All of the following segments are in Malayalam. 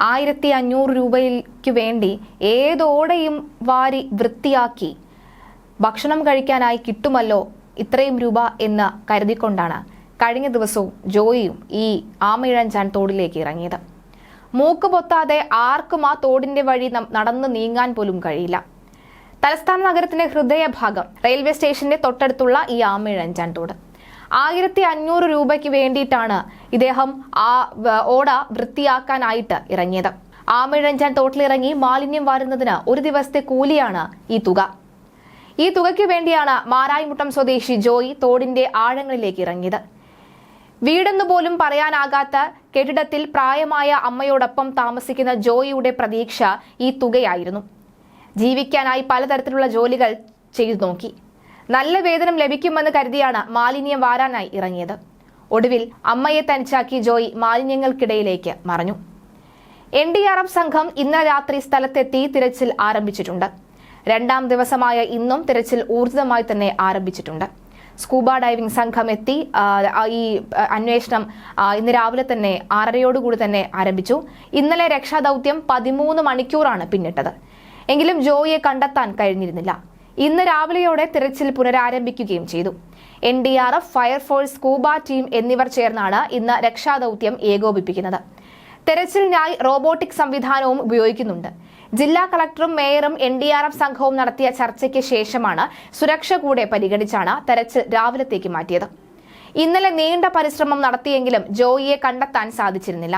ആയിരത്തി അഞ്ഞൂറ് രൂപയ്ക്ക് വേണ്ടി ഏതോടെയും വാരി വൃത്തിയാക്കി ഭക്ഷണം കഴിക്കാനായി കിട്ടുമല്ലോ ഇത്രയും രൂപ എന്ന് കരുതിക്കൊണ്ടാണ് കഴിഞ്ഞ ദിവസവും ജോയിയും ഈ ആമിഴഞ്ചാൻ തോടിലേക്ക് ഇറങ്ങിയത്. മൂക്ക് പൊത്താതെ ആർക്കും ആ തോടിന്റെ വഴി നടന്നു നീങ്ങാൻ പോലും കഴിയില്ല. തലസ്ഥാന നഗരത്തിന്റെ ഹൃദയഭാഗം റെയിൽവേ സ്റ്റേഷന്റെ തൊട്ടടുത്തുള്ള ഈ ആമിഴഞ്ചാൻ തോട്. ആയിരത്തി അഞ്ഞൂറ് രൂപയ്ക്ക് വേണ്ടിയിട്ടാണ് ഇദ്ദേഹം ആ ഓട വൃത്തിയാക്കാനായിട്ട് ഇറങ്ങിയത്. ആമിഴഞ്ചാൻ തോട്ടിലിറങ്ങി മാലിന്യം വാരുന്നതിന് ഒരു ദിവസത്തെ കൂലിയാണ് ഈ തുക. ഈ തുകയ്ക്ക് വേണ്ടിയാണ് മാരായിമുട്ടം സ്വദേശി ജോയി തോടിന്റെ ആഴങ്ങളിലേക്ക് ഇറങ്ങിയത്. വീടെന്ന് പോലും പറയാനാകാത്ത കെട്ടിടത്തിൽ പ്രായമായ അമ്മയോടൊപ്പം താമസിക്കുന്ന ജോയിയുടെ പ്രതീക്ഷ ഈ തുകയായിരുന്നു. ജീവിക്കാനായി പലതരത്തിലുള്ള ജോലികൾ ചെയ്തു നോക്കി. നല്ല വേതനം ലഭിക്കുമെന്ന് കരുതിയാണ് മാലിന്യം വാരാനായി ഇറങ്ങിയത്. ഒടുവിൽ അമ്മയെ തനിച്ചാക്കി ജോയി മാലിന്യങ്ങൾക്കിടയിലേക്ക് മറഞ്ഞു. എൻ ഡി ആർ എഫ് സംഘം ഇന്നലെ രാത്രി സ്ഥലത്തെത്തി തിരച്ചിൽ ആരംഭിച്ചിട്ടുണ്ട്. രണ്ടാം ദിവസമായ ഇന്നും തിരച്ചിൽ ഊർജിതമായി തന്നെ ആരംഭിച്ചിട്ടുണ്ട്. സ്കൂബ ഡൈവിംഗ് സംഘം എത്തി ഈ അന്വേഷണം ഇന്ന് രാവിലെ തന്നെ ആറരയോടുകൂടി തന്നെ ആരംഭിച്ചു. ഇന്നലെ രക്ഷാദൌത്യം പതിമൂന്ന് മണിക്കൂറാണ് പിന്നിട്ടത്. എങ്കിലും ജോയിയെ കണ്ടെത്താൻ കഴിഞ്ഞിരുന്നില്ല. ഇന്ന് രാവിലെയോടെ തിരച്ചിൽ പുനരാരംഭിക്കുകയും ചെയ്തു. N D R F fire force scuba team എന്നിവർ ചേർന്നാണ് ഇന്ന് രക്ഷാദൌത്യം ഏകോപിപ്പിക്കുന്നത്. തെരച്ചിലിനായി റോബോട്ടിക് സംവിധാനവും ഉപയോഗിക്കുന്നുണ്ട്. ജില്ലാ കളക്ടറും മേയറും എൻ ഡി ആർ എഫ് സംഘവും നടത്തിയ ചർച്ചയ്ക്ക് ശേഷമാണ് സുരക്ഷ കൂടെ പരിഗണിച്ചാണ് തെരച്ചിൽ രാവിലത്തേക്ക് മാറ്റിയത്. ഇന്നലെ നീണ്ട പരിശ്രമം നടത്തിയെങ്കിലും ജോയിയെ കണ്ടെത്താൻ സാധിച്ചിരുന്നില്ല.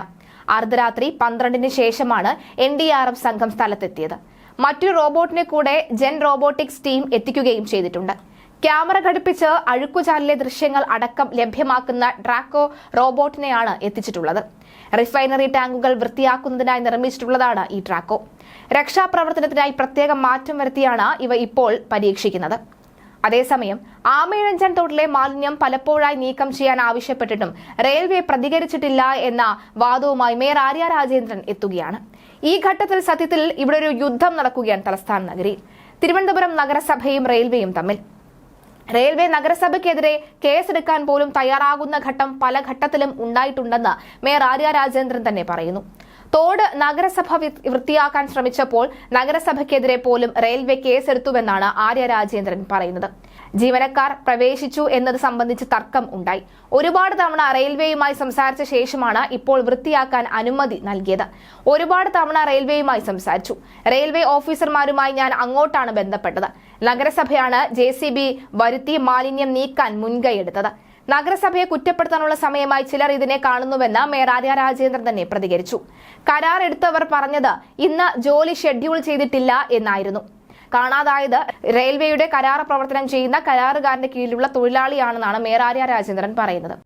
അർദ്ധരാത്രി പന്ത്രണ്ടിന് ശേഷമാണ് എൻ ഡി ആർ എഫ് സംഘം സ്ഥലത്തെത്തിയത്. മറ്റൊരു റോബോട്ടിനെ കൂടെ ജെൻ റോബോട്ടിക്സ് ടീം എത്തിക്കുകയും ചെയ്തിട്ടുണ്ട്. ക്യാമറ ഘടിപ്പിച്ച് അഴുക്കുചാലിലെ ദൃശ്യങ്ങൾ അടക്കം ലഭ്യമാക്കുന്ന ഡ്രാക്കോ റോബോട്ടിനെയാണ് എത്തിച്ചിട്ടുള്ളത്. റിഫൈനറി ടാങ്കുകൾ വൃത്തിയാക്കുന്നതിനായി നിർമ്മിച്ചിട്ടുള്ളതാണ് ഈ ട്രാക്കോ രക്ഷാപ്രവർത്തനത്തിനായി പ്രത്യേകം മാറ്റം വരുത്തിയാണ് ഇവ ഇപ്പോൾ പരീക്ഷിക്കുന്നത്. അതേസമയം ആമയിഴഞ്ചാൻ തോട്ടിലെ മാലിന്യം പലപ്പോഴായി നീക്കം ചെയ്യാൻ ആവശ്യപ്പെട്ടിട്ടും റെയിൽവേ പ്രതികരിച്ചിട്ടില്ല എന്ന വാദവുമായി മേയർ ആര്യ രാജേന്ദ്രൻ എത്തുകയാണ്. ഈ ഘട്ടത്തിൽ സത്യത്തിൽ ഇവിടെ ഒരു യുദ്ധം നടക്കുകയാണ് തലസ്ഥാന നഗരിയിൽ തിരുവനന്തപുരം നഗരസഭയും റെയിൽവേയും തമ്മിൽ. റെയിൽവേ നഗരസഭയ്ക്കെതിരെ കേസെടുക്കാൻ പോലും തയ്യാറാകുന്ന ഘട്ടം പല ഘട്ടത്തിലും ഉണ്ടായിട്ടുണ്ടെന്ന് മേയർ ആര്യ രാജേന്ദ്രൻ തന്നെ പറയുന്നു. തോട് നഗരസഭ വൃത്തിയാക്കാൻ ശ്രമിച്ചപ്പോൾ നഗരസഭയ്ക്കെതിരെ പോലും റെയിൽവേ കേസെടുത്തുവെന്നാണ് ആര്യ രാജേന്ദ്രൻ പറയുന്നത്. ജീവനക്കാർ പ്രവേശിച്ചു എന്നത് സംബന്ധിച്ച് തർക്കം ഉണ്ടായി. ഒരുപാട് തവണ റെയിൽവേയുമായി സംസാരിച്ച ശേഷമാണ് ഇപ്പോൾ വൃത്തിയാക്കാൻ അനുമതി നൽകിയത്. ഒരുപാട് തവണ റെയിൽവേയുമായി സംസാരിച്ചു. റെയിൽവേ ഓഫീസർമാരുമായി ഞാൻ അങ്ങോട്ടാണ് ബന്ധപ്പെട്ടത്. നഗരസഭയാണ് ജെ വരുത്തി മാലിന്യം നീക്കാൻ മുൻകൈയെടുത്തത് നഗരസഭയെ കുറ്റപ്പെടുത്താനുള്ള സമയമായി ചിലർ ഇതിനെ കാണുന്നുവെന്ന് മേയർ ആര്യ രാജേന്ദ്രൻ തന്നെ പ്രതികരിച്ചു. കരാർ എടുത്തവർ പറഞ്ഞത് ഇന്ന് ജോലി ഷെഡ്യൂൾ ചെയ്തിട്ടില്ല എന്നായിരുന്നു. കാണാതായത് റെയിൽവേയുടെ കരാർ പ്രവർത്തനം ചെയ്യുന്ന കരാറുകാരന്റെ കീഴിലുള്ള തൊഴിലാളിയാണെന്നാണ് മേയർ ആര്യ രാജേന്ദ്രൻ പറയുന്നത്.